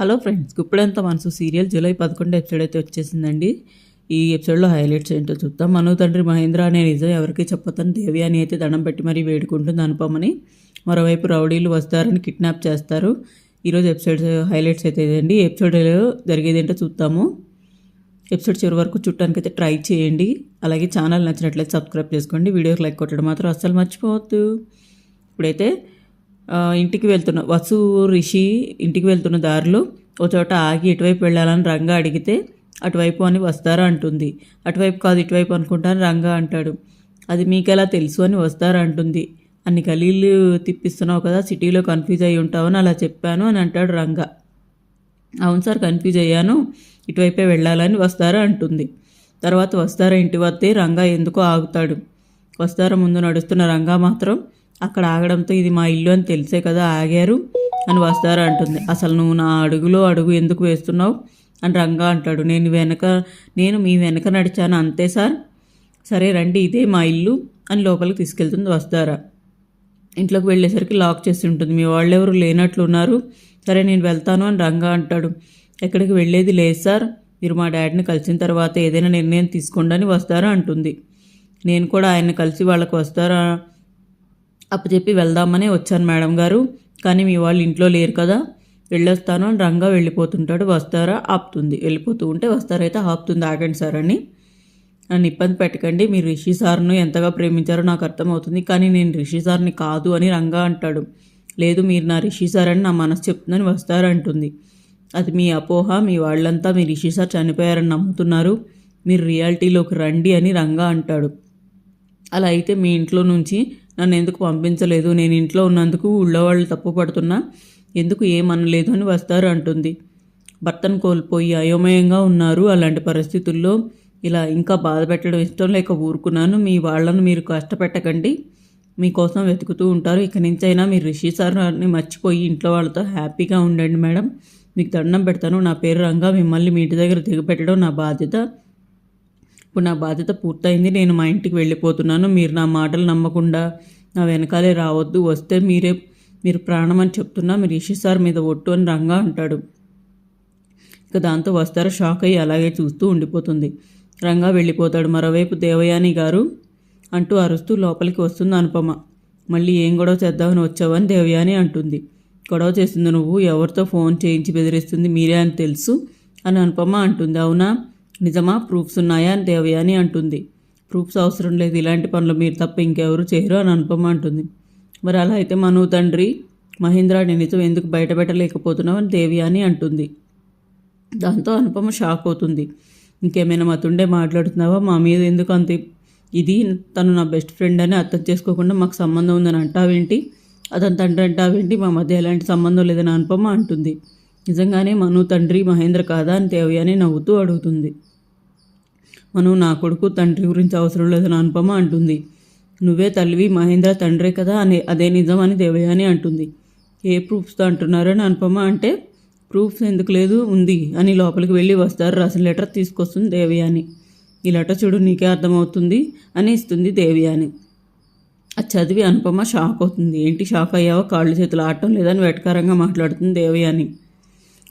Hello friends గుప్పుడంత మనసు serial July పదకొండు episode అయితే వచ్చేసిందండి. ఈ ఎపిసోడ్లో హైలైట్స్ ఏంటో చూద్దాం. మనో తండ్రి మహేంద్ర అనే నిజం ఎవరికి చెప్పతని దేవి అని అయితే దండం పెట్టి మరీ వేడుకుంటుంది అనుపమని. మరోవైపు రౌడీలు వస్తారని కిడ్నాప్ చేస్తారు. ఈరోజు ఎపిసోడ్స్ హైలైట్స్ అయితే ఇదండి. ఎపిసోడ్లో జరిగేది ఏంటో చూద్దాము. ఎపిసోడ్ చివరి వరకు చుట్టానికి అయితే ట్రై చేయండి. అలాగే ఛానల్ నచ్చినట్లయితే సబ్స్క్రైబ్ చేసుకోండి. వీడియోకి లైక్ కొట్టడం మాత్రం అస్సలు మర్చిపోవద్దు. ఇప్పుడైతే ఇంటికి వెళ్తున్న వసు రిషి ఇంటికి వెళ్తున్న దారిలో ఓ చోట ఆగి ఇటువైపు వెళ్ళాలని రంగా అడిగితే అటువైపు అని వస్తారా? అంటుంది. అటువైపు కాదు ఇటువైపు అనుకుంటాను రంగా అంటాడు. అది మీకెలా తెలుసు? అని వస్తారా? అంటుంది. అన్ని గలీలు తిప్పిస్తున్నావు కదా సిటీలో కన్ఫ్యూజ్ అయి ఉంటావని అలా చెప్పాను అని అంటాడు రంగా. అవును సార్ కన్ఫ్యూజ్ అయ్యాను. ఇటువైపే వెళ్ళాలని వస్తారా? అంటుంది. తర్వాత వస్తారా? ఇంటి వస్తే రంగా ఎందుకో ఆగుతాడు. వస్తారా? ముందు నడుస్తున్న రంగా మాత్రం అక్కడ ఆగడంతో ఇది మా ఇల్లు అని తెలిసే కదా ఆగారు అని వస్తారా అంటుంది. అసలు నువ్వు నా అడుగులో అడుగు ఎందుకు వేస్తున్నావు? అని రంగా అంటాడు. నేను వెనక నేను మీ వెనక నడిచాను అంతే సార్. సరే రండి ఇదే మా ఇల్లు అని లోపలికి తీసుకెళ్తుంది వస్తారా. ఇంట్లోకి వెళ్ళేసరికి లాక్ చేసి ఉంటుంది. మీ వాళ్ళెవరు ఎవరు లేనట్లున్నారు సరే నేను వెళ్తాను అని రంగా అంటాడు. ఎక్కడికి వెళ్ళేది లేదు సార్. మీరు మా డాడీని కలిసిన తర్వాత ఏదైనా నిర్ణయం తీసుకోండి అని వస్తారా అంటుంది. నేను కూడా ఆయన్ని కలిసి వాళ్ళకి వస్తారా అప్పచెప్పి వెళ్దామనే వచ్చాను మేడం గారు. కానీ మీ వాళ్ళు ఇంట్లో లేరు కదా. వెళ్ళొస్తాను అని రంగా వెళ్ళిపోతుంటాడు. వస్తారా? ఆపుతుంది. వెళ్ళిపోతూ ఉంటే వస్తారైతే ఆపుతుంది. ఆగండి సార్ అని. నన్ను ఇబ్బంది పెట్టకండి. మీరు రిషి సార్ను ఎంతగా ప్రేమించారో నాకు అర్థమవుతుంది. కానీ నేను రిషి సార్ని కాదు అని రంగా అంటాడు. లేదు మీరు నా రిషి సార్ అని నా మనసు చెప్తుందని వస్తారంటుంది. అది మీ అపోహ. మీ వాళ్ళంతా మీ రిషి సార్ చనిపోయారని నమ్ముతున్నారు. మీరు రియాలిటీలోకి రండి అని రంగా అంటాడు. అలా అయితే మీ ఇంట్లో నుంచి నన్ను ఎందుకు పంపించలేదు? నేను ఇంట్లో ఉన్నందుకు ఊళ్ళో వాళ్ళు తప్పు పడుతున్నా. ఎందుకు ఏమనలేదు అని వస్తారు అంటుంది. భర్తను కోల్పోయి అయోమయంగా ఉన్నారు. అలాంటి పరిస్థితుల్లో ఇలా ఇంకా బాధ పెట్టడం ఇష్టం లేక ఊరుకున్నాను. మీ వాళ్ళను మీరు కష్టపెట్టకండి. మీకోసం వెతుకుతూ ఉంటారు. ఇక నుంచైనా మీరు రిషి సార్ని మర్చిపోయి ఇంట్లో వాళ్ళతో హ్యాపీగా ఉండండి మేడం. మీకు దండం పెడతాను. నా పేరు రంగా. మిమ్మల్ని మీ ఇంటి దగ్గర దిగపెట్టడం నా బాధ్యత. ఇప్పుడు నా బాధ్యత పూర్తయింది నేను మా ఇంటికి వెళ్ళిపోతున్నాను. మీరు నా మాటలు నమ్మకుండా నా వెనకాలే రావద్దు. వస్తే మీరే మీరు ప్రాణం అని చెప్తున్నా మీరు ఇషి సార్ మీద ఒట్టు అని రంగా అంటాడు. ఇక దాంతో వస్తారా? షాక్ అయ్యి అలాగే చూస్తూ ఉండిపోతుంది. రంగా వెళ్ళిపోతాడు. మరోవైపు దేవయాని గారు అంటూ అరుస్తూ లోపలికి వస్తుంది అనుపమ. మళ్ళీ ఏం గొడవ చేద్దామని వచ్చావని దేవయాని అంటుంది. గొడవ చేస్తుంది నువ్వు ఎవరితో ఫోన్ చేయించి బెదిరిస్తుంది మీరే అని తెలుసు అని అనుపమ అంటుంది. అవునా? నిజమా? ప్రూఫ్స్ ఉన్నాయా? అని దేవయాని అంటుంది. ప్రూఫ్స్ అవసరం లేదు. ఇలాంటి పనులు మీరు తప్ప ఇంకెవరు చేయరు అని అనుపమ అంటుంది. మరి అలా అయితే మను తండ్రి మహేంద్రాని నిజం ఎందుకు బయటపెట్టలేకపోతున్నావు అని దేవి అని అంటుంది. దాంతో అనుపమ షాక్ అవుతుంది. ఇంకేమైనా మతుండే మాట్లాడుతున్నావా? మా మీద ఎందుకు అంత ఇది? తను నా బెస్ట్ ఫ్రెండ్ అని అర్థం చేసుకోకుండా మాకు సంబంధం ఉందని అంటావేంటి? అతని తండ్రి అంటావేంటి? మా మధ్య ఎలాంటి సంబంధం లేదని అనుపమ అంటుంది. నిజంగానే మను తండ్రి మహేంద్ర కాదా అని దేవయాని నవ్వుతూ అడుగుతుంది. మను నా కొడుకు తండ్రి గురించి అవసరం లేదని అనుపమ అంటుంది. నువ్వే తల్లివి మహేంద్ర తండ్రే కదా అనే అదే నిజం అని దేవయాని అంటుంది. ఏ ప్రూఫ్స్తో అంటున్నారని అనుపమ అంటే ప్రూఫ్స్ ఎందుకు లేదు? ఉంది అని లోపలికి వెళ్ళి వస్తారు. రాసిన లెటర్ తీసుకొస్తుంది దేవయాని. ఈ లెటర్ చూడు నీకే అర్థమవుతుంది అని ఇస్తుంది దేవయాని. అది చదివి అనుపమ షాక్ అవుతుంది. ఏంటి షాక్ అయ్యావో? కాళ్ళు చేతులు ఆడటం లేదని వెటకారంగా మాట్లాడుతుంది దేవయాని.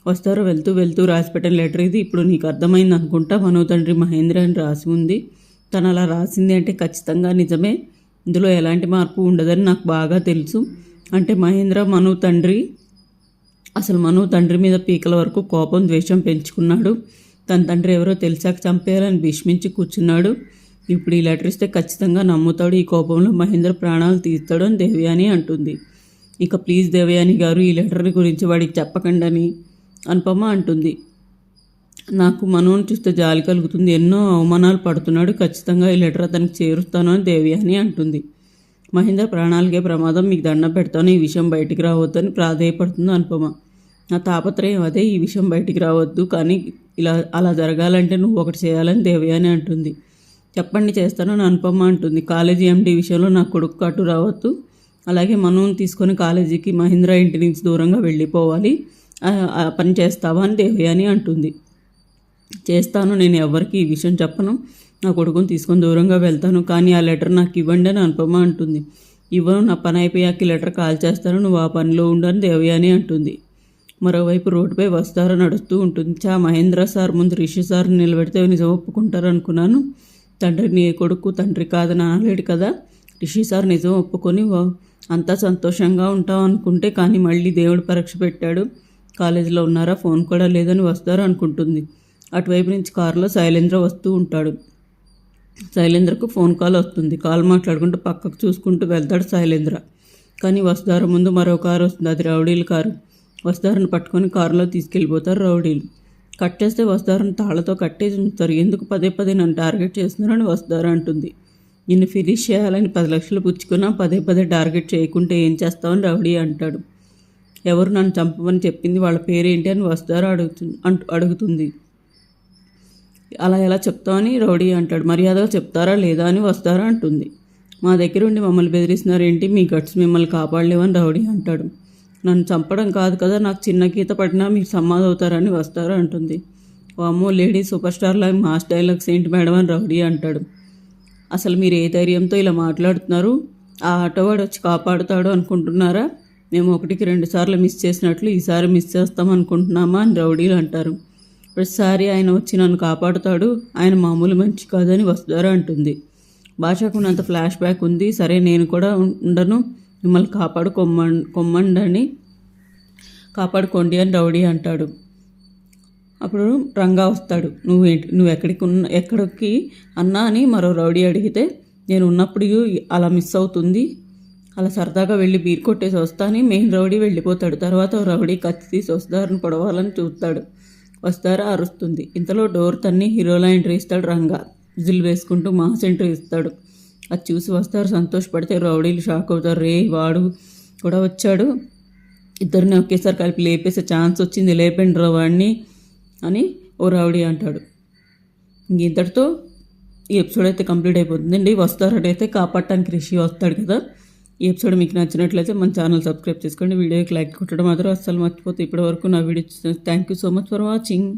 వస్తారు వెళ్తూ వెళ్తూ రాసిపెట్టిన లెటర్ ఇది. ఇప్పుడు నీకు అర్థమైంది అనుకుంటా మనో తండ్రి మహేంద్ర అని రాసి ఉంది. తను అలా రాసింది అంటే ఖచ్చితంగా నిజమే. ఇందులో ఎలాంటి మార్పు ఉండదని నాకు బాగా తెలుసు. అంటే మహేంద్ర మనో తండ్రి అసలు మనో తండ్రి మీద పీకల వరకు కోపం ద్వేషం పెంచుకున్నాడు. తన తండ్రి ఎవరో తెలిసాక చంపేయాలని భీష్మించి కూర్చున్నాడు. ఇప్పుడు ఈ లెటర్ ఇస్తే ఖచ్చితంగా నమ్ముతాడు. ఈ కోపంలో మహేంద్ర ప్రాణాలు తీస్తాడు అని దేవయాని అంటుంది. ఇక ప్లీజ్ దేవయాని గారు ఈ లెటర్ గురించి వాడికి చెప్పకండి అని అనుపమ అంటుంది. నాకు మనోని చూస్తే జాలి కలుగుతుంది. ఎన్నో అవమానాలు పడుతున్నాడు. ఖచ్చితంగా ఈ లెటర్ అతనికి చేరుస్తాను అని దేవయాని అంటుంది. మహేంద్ర ప్రాణాలకే ప్రమాదం. మీకు దండం పెడతాను. ఈ విషయం బయటికి రావద్దని ప్రాధేయపడుతుంది అనుపమ. నా తాపత్రయం అదే. ఈ విషయం బయటికి రావద్దు. కానీ ఇలా అలా జరగాలంటే నువ్వు ఒకటి చేయాలని దేవయాని అంటుంది. చెప్పండి చేస్తాను అని అనుపమ అంటుంది. కాలేజీ ఎండి విషయంలో నా కొడుకు కట్టు రావద్దు. అలాగే మనం తీసుకొని కాలేజీకి మహేంద్ర ఇంటి నుంచి దూరంగా వెళ్ళిపోవాలి. పని చేస్తావా అని దేవయాని అంటుంది. చేస్తాను నేను ఎవరికి ఈ విషయం చెప్పను. నా కొడుకుని తీసుకొని దూరంగా వెళ్తాను కానీ ఆ లెటర్ నాకు ఇవ్వండి అని అనుపమ అంటుంది. ఇవ్వను నా పని అయిపోయాక ఈ లెటర్ కాల్ చేస్తాను నువ్వు ఆ పనిలో ఉండని దేవయాని అంటుంది. మరోవైపు రోడ్డుపై వస్తారు నడుస్తూ ఉంటుంది. చా మహేంద్ర సార్ ముందు రిషి సార్ నిలబెడితే నిజం ఒప్పుకుంటారు అనుకున్నాను తండ్రిని ఏ కొడుకు తండ్రి కాదని అనలేడు కదా? రిషి సార్ నిజం ఒప్పుకొని "వా- అంతా సంతోషంగా ఉంటాం అనుకుంటే కానీ మళ్ళీ దేవుడు పరీక్ష పెట్టాడు. కాలేజీలో ఉన్నారా? ఫోన్ కూడా లేదని వస్తారు అనుకుంటుంది. అటువైపు నుంచి కారులో శైలేంద్ర వస్తూ ఉంటాడు. శైలేంద్రకు ఫోన్ కాల్ వస్తుంది. కాల్ మాట్లాడుకుంటూ పక్కకు చూసుకుంటూ వెళ్తాడు శైలేంద్ర. కానీ వస్తార ముందు మరో కారు వస్తుంది. అది రౌడీల కారు. వస్తారని పట్టుకొని కారులో తీసుకెళ్ళిపోతారు రౌడీలు. కట్ చేస్తే వస్తారని తాళతో కట్టేసి ఉంచుతారు. ఎందుకు పదే పదే నన్ను టార్గెట్ చేస్తున్నారని వస్తారు అంటుంది. నిన్ను ఫినిష్ చేయాలని పది లక్షలు పుచ్చుకున్నా పదే పదే టార్గెట్ చేయకుంటే ఏం చేస్తావని రౌడీ అంటాడు. ఎవరు నన్ను చంపమని చెప్పింది వాళ్ళ పేరేంటి అని వస్తారా అడుగుతు అంటు అడుగుతుంది. అలా ఎలా చెప్తామని రౌడీ అంటాడు. మర్యాదగా చెప్తారా లేదా అని వస్తారా అంటుంది. మా దగ్గర ఉండి మమ్మల్ని బెదిరిస్తున్నారేంటి? మీ గట్స్ మిమ్మల్ని కాపాడలేవని రౌడీ అంటాడు. నన్ను చంపడం కాదు కదా నాకు చిన్న గీత పడినా మీకు సమాధి అవుతారని వస్తారా అంటుంది. ఓ అమ్మో లేడీ సూపర్ స్టార్లో మాస్ డైలాగ్స్ ఏంటి మేడం అని రౌడీ అంటాడు. అసలు మీరు ఏ ధైర్యంతో ఇలా మాట్లాడుతున్నారు? ఆ ఆటోవాడు వచ్చి కాపాడుతాడు అనుకుంటున్నారా? మేము ఒకటికి రెండు సార్లు మిస్ చేసినట్లు ఈసారి మిస్ చేస్తాం అనుకుంటున్నామా అని రౌడీలు అంటారు. ప్రతిసారి ఆయన వచ్చి నన్ను కాపాడుతాడు. ఆయన మామూలు మంచి కాదని వస్తారా అంటుంది. భాషకున్నంత ఫ్లాష్ బ్యాక్ ఉంది. సరే నేను కూడా ఉండను. మిమ్మల్ని కాపాడుకొమ్మ కొమ్మండని కాపాడుకోండి అని రౌడీ అంటాడు. అప్పుడు రంగా వస్తాడు. నువ్వు ఏంటి నువ్వు ఎక్కడికి ఉన్న ఎక్కడికి అన్నా అని మరో రౌడీ అడిగితే నేను ఉన్నప్పుడు అలా మిస్ అవుతుంది. అలా సరదాగా వెళ్ళి బీర్ కొట్టేసి వస్తాని మెయిన్ రౌడీ వెళ్ళిపోతాడు. తర్వాత రౌడీ కత్తి తీసి వస్తారని పొడవాలని చూస్తాడు. వస్తారా? అరుస్తుంది. ఇంతలో డోర్ తన్ని హీరోలా ఎంట్రీ ఇస్తాడు రంగా. విజిల్ వేసుకుంటూ మాస్ ఎంట్రీ ఇస్తాడు. అది చూసి వస్తారు. సంతోషపడితే రౌడీలు షాక్ అవుతారు. రే వాడు కూడా వచ్చాడు. ఇద్దరిని ఒకేసారి కలిపి లేపేసే ఛాన్స్ వచ్చింది. లేపండి రా వాడిని అని ఓ రౌడీ అంటాడు. ఇంక ఇంతటితో ఈ ఎపిసోడ్ అయితే కంప్లీట్ అయిపోతుందండి. అయితే కాపాడటానికి రిషి వస్తాడు కదా. ఈ ఎపిసోడ్ మీకు నచ్చినట్లయితే మన ఛానల్ సబ్స్క్రైబ్ చేసుకోండి. వీడియోకి లైక్ కొట్టడం మాత్రం అస్సలు మర్చిపోతే ఇప్పటివరకు నా video thank you so much for watching